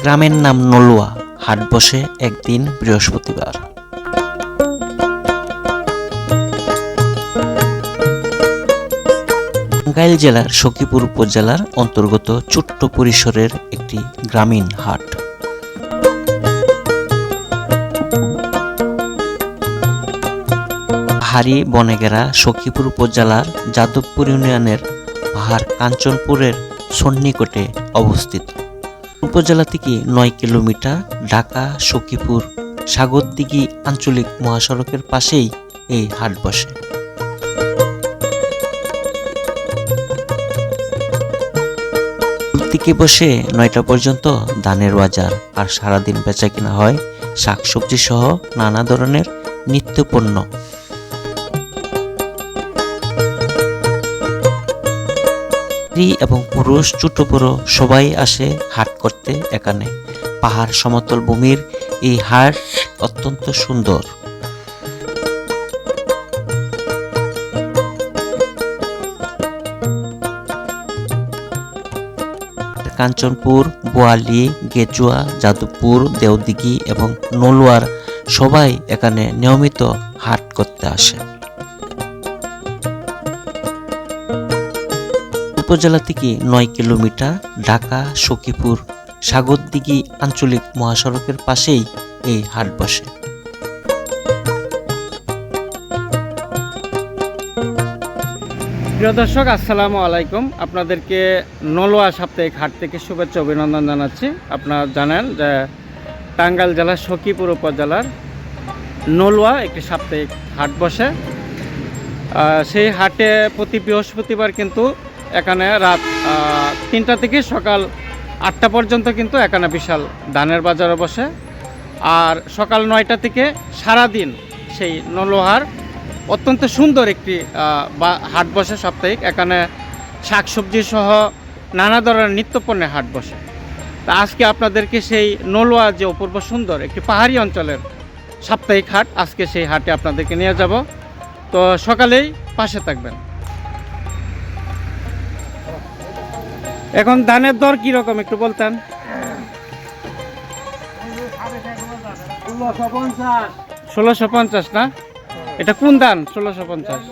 গ্রামের নাম নলুয়া। হাট বসে একদিন বৃহস্পতিবার। টাঙ্গাইল জেলার সখীপুর উপজেলার অন্তর্গত ছোট্ট পরিসরের একটি গ্রামীণ হাট। হারি বনেগেরা সখীপুর উপজেলার যাদবপুর ইউনিয়নের পাহাড় কাঞ্চনপুরের সন্নিকটে অবস্থিত। উপজেলা থেকে নয় কিলোমিটার ঢাকা, সখীপুর সাগরদিঘি আঞ্চলিক মহাসড়কের পাশেই এই হাট বসে। থেকে বসে নয়টা পর্যন্ত ধানের বাজার আর সারাদিন বেচা কিনা হয় শাকসবজি সহ নানা ধরনের নিত্যপণ্য। স্ত্রী এবং পুরুষ ছোট বড় সবাই আসে হাট করতে এখানে। পাহাড় সমতল ভূমির এই হাট অত্যন্ত সুন্দর। কাঞ্চনপুর, বোয়ালি, গেজুয়া, যাদবপুর, দেওদিঘি এবং নলুয়ার সবাই এখানে নিয়মিত হাট করতে আসে। উপজেলা থেকে নয় কিলোমিটার ঢাকা, সখীপুর সাগরদিঘি আঞ্চলিক মহাসড়কের পাশেই এই হাট বসে। প্রিয় দর্শক, আসসালামু আলাইকুম। আপনাদেরকে নলোয়া সাপ্তাহিক হাট থেকে শুভেচ্ছা অভিনন্দন জানাচ্ছি। আপনারা জানেন যে টাঙ্গাইল জেলার সখীপুর উপজেলার নলুয়া একটি সাপ্তাহিক হাট বসে। সেই হাটে প্রতি বৃহস্পতিবার কিন্তু এখানে রাত তিনটা থেকে সকাল আটটা পর্যন্ত কিন্তু এখানে বিশাল ধানের বাজারে বসে। আর সকাল নয়টা থেকে সারা দিন সেই নলোহার অত্যন্ত সুন্দর একটি হাট বসে সাপ্তাহিক। এখানে শাকসবজি সহ নানা ধরনের নিত্যপণ্যের হাট বসে। তা আজকে আপনাদেরকে সেই নলোয়া যে অপূর্ব সুন্দর একটি পাহাড়ি অঞ্চলের সাপ্তাহিক হাট, আজকে সেই হাটে আপনাদেরকে নিয়ে যাব। তো সকালেই পাশে থাকবেন। এখন ধানের দর কীরকম একটু বলতেন? ষোলোশো পঞ্চাশ, না? এটা কোন ধান? ষোলোশো পঞ্চাশ।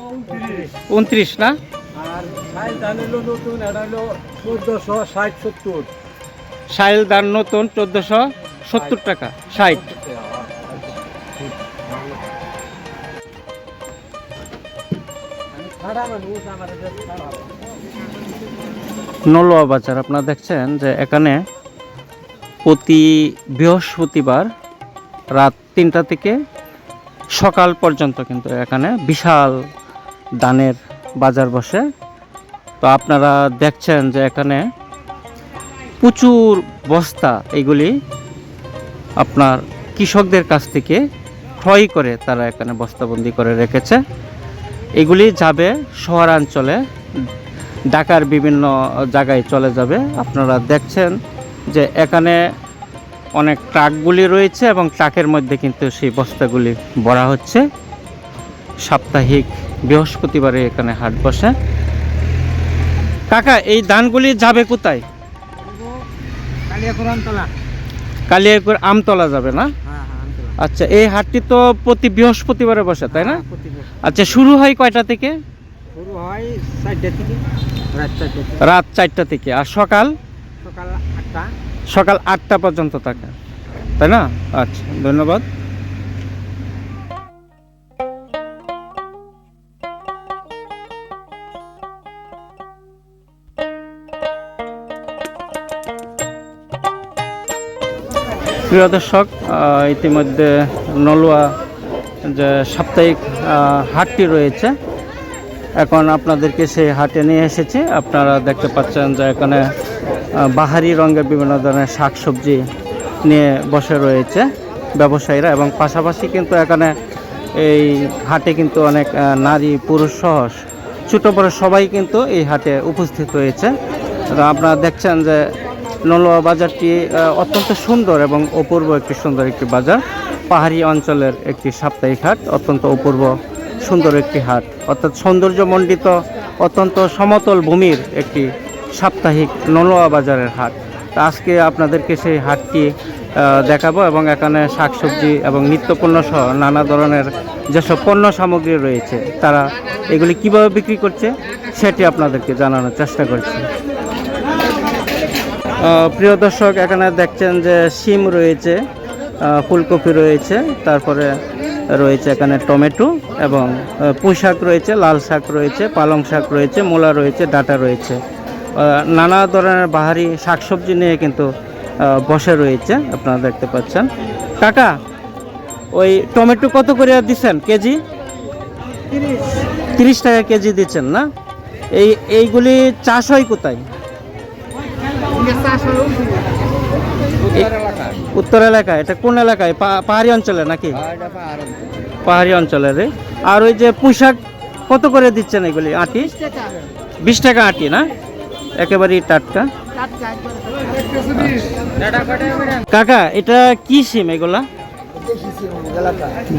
উনত্রিশ, না? সাইল ধান নতুন, চোদ্দোশো সত্তর টাকা। ষাট। নলোয়া বাজার, আপনারা দেখছেন যে এখানে প্রতি বৃহস্পতিবার রাত তিনটা থেকে সকাল পর্যন্ত কিন্তু এখানে বিশাল দানের বাজার বসে। তো আপনারা দেখছেন যে এখানে প্রচুর বস্তা এগুলি আপনার কৃষকদের কাছ থেকে ক্রয় করে তারা এখানে বস্তাবন্দি করে রেখেছে। এগুলি যাবে শহরাঞ্চলে ঢাকার বিভিন্ন জায়গায় চলে যাবে। আপনারা দেখছেন যে এখানে অনেক ট্রাকগুলি রয়েছে এবং ট্রাকের মধ্যে কিন্তু সেই বস্তাগুলি ভরা হচ্ছে। সাপ্তাহিক বৃহস্পতিবারে এখানে হাট বসে। কাকা এই ধানগুলি যাবে কোথায়? কালিয়াকুর আমতলা। যাবে না? হ্যাঁ হ্যাঁ আচ্ছা এই হাটটি তো প্রতি বৃহস্পতিবারে বসে তাই না? হ্যাঁ। আচ্ছা শুরু হয় কয়টা থেকে? হয় চারটে থেকে রাত চারটে রাত চারটা থেকে। আর সকাল? সকাল আটটা। সকাল আটটা পর্যন্ত থাকে। তাই না? আচ্ছা ধন্যবাদ। প্রিয় দর্শক ইতিমধ্যে নলুয়া যে সাপ্তাহিক হাটটি রয়েছে এখন আপনাদেরকে সেই হাটে নিয়ে এসেছি। আপনারা দেখতে পাচ্ছেন যে এখানে বাহারি রঙের বিভিন্ন ধরনের শাকসবজি নিয়ে বসে রয়েছে ব্যবসায়ীরা এবং পাশাপাশি কিন্তু এখানে এই হাটে কিন্তু অনেক নারী পুরুষ সহ ছোটো বড় সবাই কিন্তু এই হাটে উপস্থিত হয়েছে। আপনারা দেখছেন যে নলোয়া বাজারটি অত্যন্ত সুন্দর এবং অপূর্ব একটি সুন্দর একটি বাজার। পাহাড়ি অঞ্চলের একটি সাপ্তাহিক হাট, অত্যন্ত অপূর্ব সুন্দর একটি হাট। অর্থাৎ সৌন্দর্যমণ্ডিত, অত্যন্ত সমতল ভূমির একটি সাপ্তাহিক নলোয়া বাজারের হাট। আজকে আপনাদেরকে সেই হাটটি দেখাবো এবং এখানে শাকসবজি এবং নিত্যপণ্য সহ নানা ধরনের যেসব পণ্য সামগ্রী রয়েছে, তারা এগুলি কীভাবে বিক্রি করছে সেটি আপনাদেরকে জানানোর চেষ্টা করছি। প্রিয় দর্শক, এখানে দেখছেন যে সিম রয়েছে ফুলকপি রয়েছে, তারপরে রয়েছে এখানে টমেটো এবং পুঁই শাক রয়েছে, লাল শাক রয়েছে, পালং শাক রয়েছে, মূলা রয়েছে, ডাটা রয়েছে। নানা ধরনের বাহারি শাকসবজি নিয়ে কিন্তু বসে রয়েছে, আপনারা দেখতে পাচ্ছেন। কাকা, ওই টমেটো কত করে দিচ্ছেন কেজি? তিরিশ টাকা কেজি দিচ্ছেন না? এই, এইগুলি চাষ হয় কোথায়? উত্তর এলাকায় এটা কোন এলাকায় পা- পাহাড়ি অঞ্চলে নাকি? পাহাড়ি অঞ্চলে। রে। আর ওই যে পোশাক কত করে দিচ্ছেন এগুলি? আটি? বিশ টাকা আটি না? একেবারেই টাটকা। কাকা এটা কি সিম এগুলা?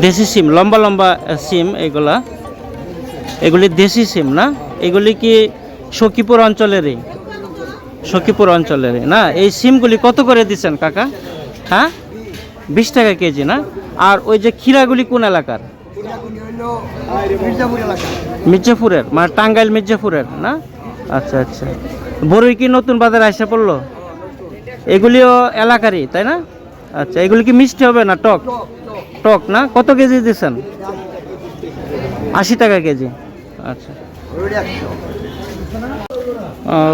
দেশি সিম লম্বা লম্বা সিম এগুলা। এগুলি দেশি সিম না? এগুলি কি সখীপুর অঞ্চলেরই? সখীপুর অঞ্চলের, না? এই সিমগুলি কত করে দিচ্ছেন কাকা? হ্যাঁ? বিশ টাকা কেজি, না? আর ওই যে ক্ষীরাগুলি কোন এলাকার? মির্জাপুরের মানে টাঙ্গাইল মির্জাপুরের, না? আচ্ছা আচ্ছা। বড়ই কি নতুন বাজারে আসা পড়ল? এগুলিও এলাকারই, তাই না? আচ্ছা এগুলি কি মিষ্টি হবে না টক? টক, না? কত কেজি দিচ্ছেন? আশি টাকা কেজি। আচ্ছা।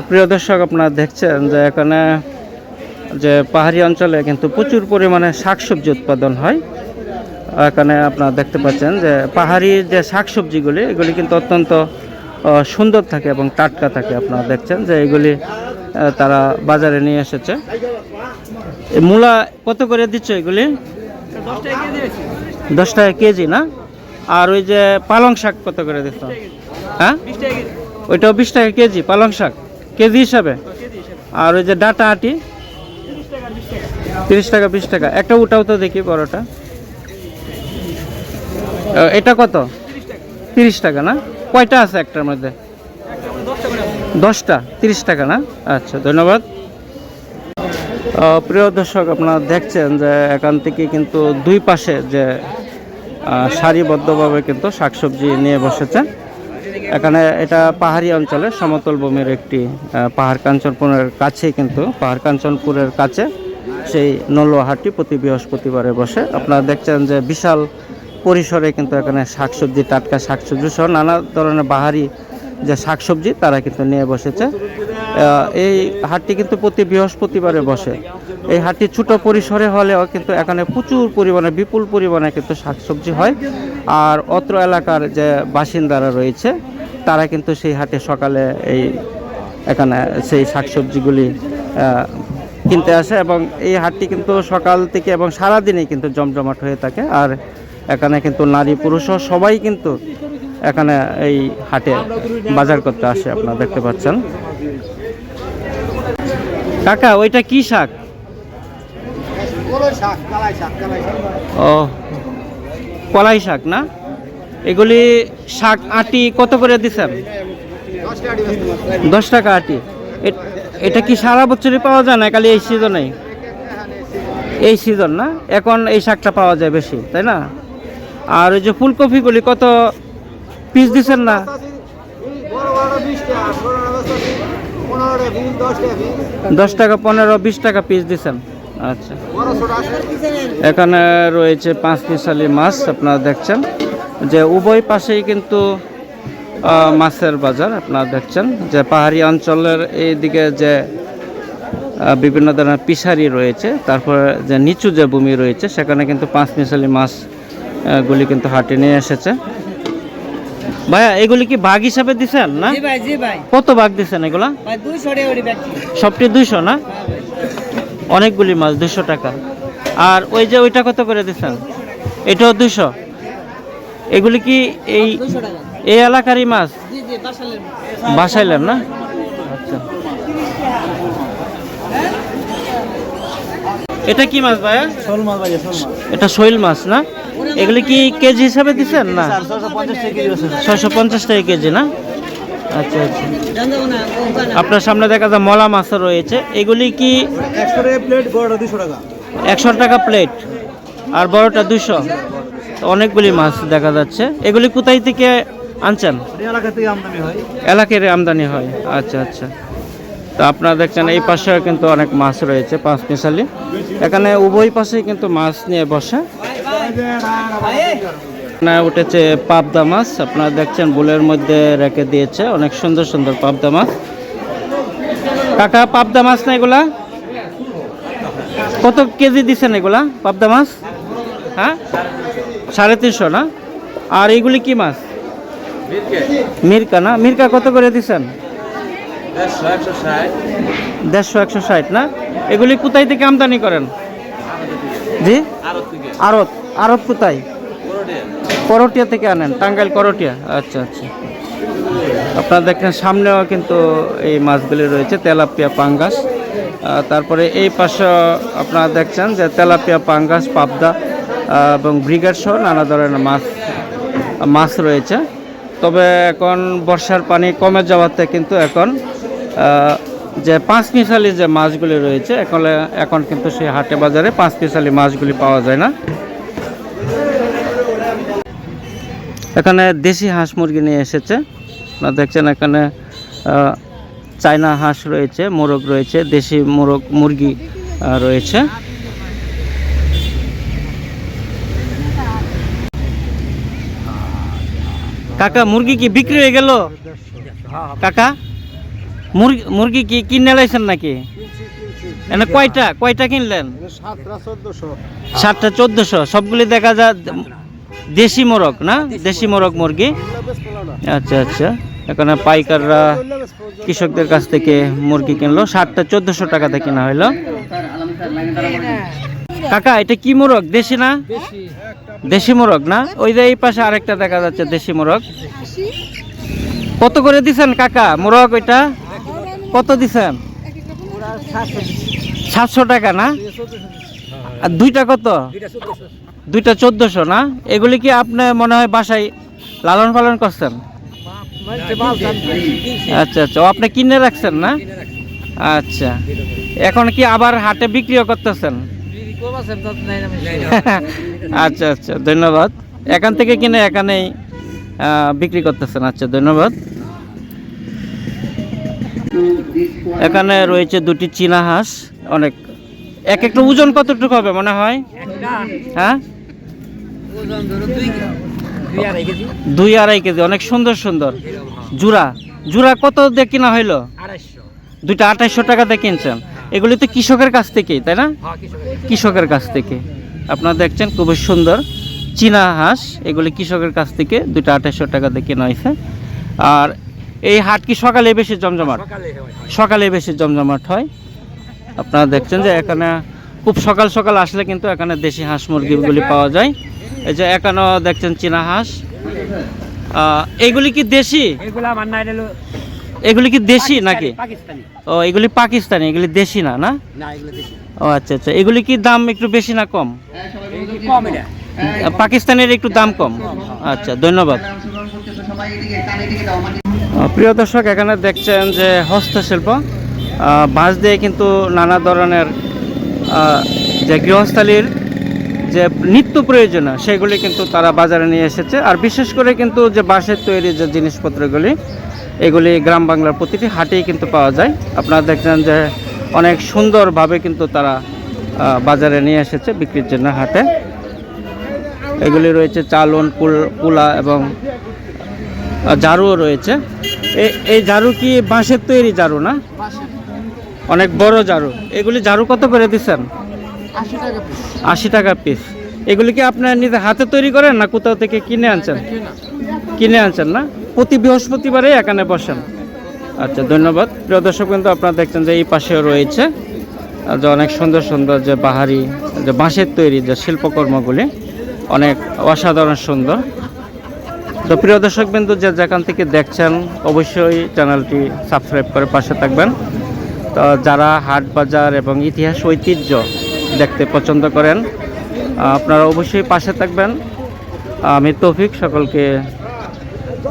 প্রিয় দর্শক, আপনারা দেখছেন যে এখানে যে পাহাড়ি অঞ্চলে কিন্তু প্রচুর পরিমাণে শাকসবজি উৎপাদন হয়। এখানে আপনারা দেখতে পাচ্ছেন যে পাহাড়ি যে শাকসবজিগুলি, এগুলি কিন্তু অত্যন্ত সুন্দর থাকে এবং টাটকা থাকে। আপনারা দেখছেন যে এগুলি তারা বাজারে নিয়ে এসেছে। মূলা কত করে দিচ্ছ এগুলি? দশ টাকা কেজি না? আর ওই যে পালং শাক কত করে দিচ্ছ? হ্যাঁ? ওইটাও বিশ টাকা কেজি, পালং শাক। কেজি হিসাবে? আর ওই যে ডাটা আটি? তিরিশ টাকা, বিশ টাকা। একটা উঠাও তো দেখি বড়টা। এটা কত? তিরিশ টাকা না? কয়টা আছে একটার মধ্যে? দশটা। তিরিশ টাকা না? আচ্ছা ধন্যবাদ। প্রিয় দর্শক, আপনারা দেখছেন যে এখান থেকে কিন্তু দুই পাশে যে সারিবদ্ধভাবে কিন্তু শাকসবজি নিয়ে বসেছে এখানে এটা পাহাড়ি অঞ্চলে সমতল ভূমির একটি পাহাড় কাঞ্চনপুরের কাছে কিন্তু, পাহাড় কাঞ্চনপুরের কাছে সেই নলুয়াহাটি প্রতি বৃহস্পতিবারে বসে। আপনারা দেখছেন যে বিশাল পরিসরে কিন্তু এখানে শাকসবজি, টাটকা শাকসবজি সহ নানা ধরনের বাহারি যে শাকসবজি তারা কিন্তু নিয়ে বসেছে। এই হাটটি কিন্তু প্রতি বৃহস্পতিবারে বসে। এই হাটটি ছোট পরিসরে হলেও কিন্তু এখানে প্রচুর পরিমাণে, বিপুল পরিমাণে কিন্তু শাকসবজি হয়। আর অত্র এলাকার যে বাসিন্দারা রয়েছে, তারা কিন্তু সেই হাটে সকালে এই এখানে সেই শাকসবজিগুলি কিনতে আসে এবং এই হাটটি কিন্তু সকাল থেকে এবং সারাদিনই কিন্তু জমজমাট হয়ে থাকে। আর এখানে কিন্তু নারী পুরুষও সবাই কিন্তু এখানে এই হাটে বাজার করতে আসে, আপনারা দেখতে পাচ্ছেন। কাকা ওইটা কি শাক? ও কলাই শাক না? এগুলি শাক আটি কত করে দিচ্ছেন দশ টাকা আটি। এটা কি সারা বছরই পাওয়া যায় না খালি এই সিজনেই এই? সিজন না? এখন এই শাকটা পাওয়া যায় বেশি তাই না? আর ওই যে ফুলকপিগুলি কত পিস দিচ্ছেন না? দশ টাকা পনেরো বিশ টাকা পিস দিচ্ছেন। আচ্ছা। এখানে রয়েছে পাঁচ মিশালি মাছ আপনারা দেখছেন। যে উভয় পাশেই কিন্তু মাছের বাজার আপনারা দেখছেন। যে পাহাড়ি অঞ্চলের এইদিকে যে বিভিন্ন ধরনের পিসারি রয়েছে তারপরে যে নিচু যে ভূমি রয়েছে সেখানে কিন্তু পাঁচ মিশালি মাছ আহ, গুলি কিন্তু হাটে নিয়ে এসেছে। ভাইয়া এগুলি কি ভাগ হিসাবে দিছেন না? জি ভাই জি ভাই। কত ভাগ দিছেন এগুলা? সবটি দুইশো না? অনেকগুলি মাছ দুশো টাকা। আর ওই যে ওইটা কত করে দিচ্ছেন এটাও দুশো এগুলি কি এই এই এলাকারই মাছ? জি জি বাসাইলেন না? আচ্ছা। এটা কি মাছ ভাইয়া? শোল মাছ ভাই এটা শৈল মাছ না? এগুলি কি কেজি হিসাবে দিচ্ছেন না। ছয়শো পঞ্চাশ টাকা কেজি না? আচ্ছা আচ্ছা। আপনার সামনে দেখা যায় মলা মাছও রয়েছে। এগুলি কি একশো টাকা প্লেট দুশো টাকা। একশো টাকা প্লেট আর বড়টা দুশো অনেকগুলি মাছ দেখা যাচ্ছে। এগুলি কোথায় থেকে আনছেন? হয়। এলাকার আমদানি হয়। আচ্ছা আচ্ছা। তো আপনারা দেখছেন এই পাশেও কিন্তু অনেক মাছ রয়েছে, পাঁচ মিশালি। এখানে উভয় পাশেই কিন্তু মাছ নিয়ে বসে। উঠেছে পাবদা মাছ, আপনারা দেখছেন বুলের মধ্যে রেখে দিয়েছে, অনেক সুন্দর সুন্দর পাবদা মাছ। কাকা, পাবদা মাছ না এগুলা? কত কেজি দিচ্ছেন এগুলা, পাবদা মাছ? হ্যাঁ? সাড়ে তিনশো না? আর এইগুলি কি মাছ? মিরকা। না মিরকা, কত করে দিচ্ছেন দেড়শো একশো ষাট। না? এগুলি কোথায় থেকে আমদানি করেন? জি? আড়ত আড়ত। কোথায়? করটিয়া। থেকে আনেন। টাঙ্গাইল করটিয়া? আচ্ছা আচ্ছা। আপনারা দেখেন সামনেও কিন্তু এই মাছগুলি রয়েছে তেলাপিয়া পাঙ্গাস। তারপরে এই পাশে আপনারা দেখছেন যে তেলাপিয়া পাঙ্গাস পাবদা এবং ব্রিগেড সহ নানা ধরনের মাছ মাছ রয়েছে। তবে এখন বর্ষার পানি কমে যাওয়াতে কিন্তু এখন যে পাঁচ মিশালি যে মাছগুলি রয়েছে এখন এখন কিন্তু সেই হাটে বাজারে পাঁচ মিশালি মাছগুলি পাওয়া যায় না। এখানে দেশি হাঁস মুরগি নিয়ে এসেছে। আপনারা দেখছেন এখানে চায়না হাঁস রয়েছে মোরগ রয়েছে দেশি মোরগ মুরগি রয়েছে। কাকা মুরগি কি বিক্রি হয়ে গেল? কাকা? মুরগি মুরগি কি কিনে লাইছেন নাকি? এনে কয়টা কয়টা কিনলেন? সাতটা, চোদ্দশো। সবগুলি দেখা যায় দেশি মোরগ, না? দেশি মোরগ মুরগি? আচ্ছা আচ্ছা। এখানে পাইকাররা কৃষকদের কাছ থেকে মুরগি কিনলো। সাতটা, চোদ্দশো টাকাতে কেনা হইল। কাকা, এটা কি মোরগ? দেশি না? দেশি মোরগ, না? ওই যে এই পাশে আরেকটা দেখা যাচ্ছে, দেশি মোরগ। কত করে দিছেন কাকা? মোরগ ওইটা? কত দিছেন? সাতশো টাকা না? আর দুইটা কত? দুইটা চোদ্দশো না? এগুলি কি আপনি মনে হয় বাসায় লালন পালন করছেন? আচ্ছা আচ্ছা। আপনি কিনে রাখছেন না? আচ্ছা। এখন কি আবার হাটে বিক্রিও করতেছেন? আচ্ছা আচ্ছা। ধন্যবাদ। এখান থেকে কিনে এখানেই বিক্রি করতেছেন। আচ্ছা ধন্যবাদ। এখানে রয়েছে দুটি চীনা হাঁস, অনেক এক একটা ওজন কতটুকু হবে মনে হয়? হ্যাঁ? দুই আড়াই কেজি, অনেক সুন্দর সুন্দর। জুরা জুরা কত দিয়ে কিনা হইল? দুইটা আঠাইশশো টাকা দিয়ে কিনছেন। এগুলি তো কৃষকের কাছ থেকেই, তাই না? কৃষকের কাছ থেকে। আপনারা দেখছেন খুবই সুন্দর চীনা হাঁস, এগুলি কৃষকের কাছ থেকে দুইটা আঠাইশশো টাকা দিয়ে কেনা হয়েছে আর এই হাট কি সকালে বেশি জমজমাট? সকালে বেশি জমজমাট হয়? আপনারা দেখছেন যে এখানে খুব সকাল সকাল আসলে কিন্তু এখানে দেশি হাঁস মুরগিগুলি পাওয়া যায়। এই যে এখানেও দেখছেন চীনা হাঁস। এগুলি কি দেশি? এগুলো কি দেশি নাকি? ও এগুলি পাকিস্তানি এগুলি দেশি না না? না এগুলো দেশি। ও আচ্ছা আচ্ছা। এগুলি কি দাম একটু বেশি না কম? কম পাকিস্তানের একটু দাম কম। আচ্ছা ধন্যবাদ। প্রিয় দর্শক, এখানে দেখছেন যে হস্তশিল্প বাঁশ দিয়ে কিন্তু নানা ধরনের যে গৃহস্থালির যে নিত্য প্রয়োজনীয়, সেগুলি কিন্তু তারা বাজারে নিয়ে এসেছে। আর বিশেষ করে কিন্তু যে বাঁশের তৈরি যে জিনিসপত্রগুলি, এগুলি গ্রাম বাংলার প্রতিটি হাটেই কিন্তু পাওয়া যায়। আপনারা দেখছেন যে অনেক সুন্দরভাবে কিন্তু তারা বাজারে নিয়ে এসেছে বিক্রির জন্য হাটে। এগুলি রয়েছে চালন কুল- এবং ঝাড়ুও রয়েছে। এই ঝাড়ু কি বাঁশের তৈরি ঝাড়ু না? অনেক বড় ঝাড়ু। এগুলি ঝাড়ু কত করে দিচ্ছেন? আশি টাকা পিস এগুলি কি আপনার নিজে হাতে তৈরি করেন না কোথাও থেকে কিনে আনছেন? কিনে। আনছেন না? প্রতি বৃহস্পতিবারে এখানে বসেন। আচ্ছা ধন্যবাদ। প্রিয় দর্শক কিন্তু আপনারা দেখছেন যে এই পাশেও রয়েছে যে অনেক সুন্দর সুন্দর যে বাহারি যে বাঁশের তৈরি যে শিল্পকর্মগুলি অনেক অসাধারণ সুন্দর। তো প্রিয় দর্শক বিন্দু যে যেখান থেকে দেখছেন, অবশ্যই চ্যানেলটি সাবস্ক্রাইব করে পাশে থাকবেন। তো যারা হাট বাজার এবং ইতিহাস ঐতিহ্য দেখতে পছন্দ করেন, আপনারা অবশ্যই পাশে থাকবেন। আমি তৌফিক সকলকে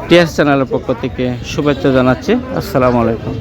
টিএস চ্যানেলের পক্ষ থেকে শুভেচ্ছা জানাচ্ছি। আসসালামু আলাইকুম।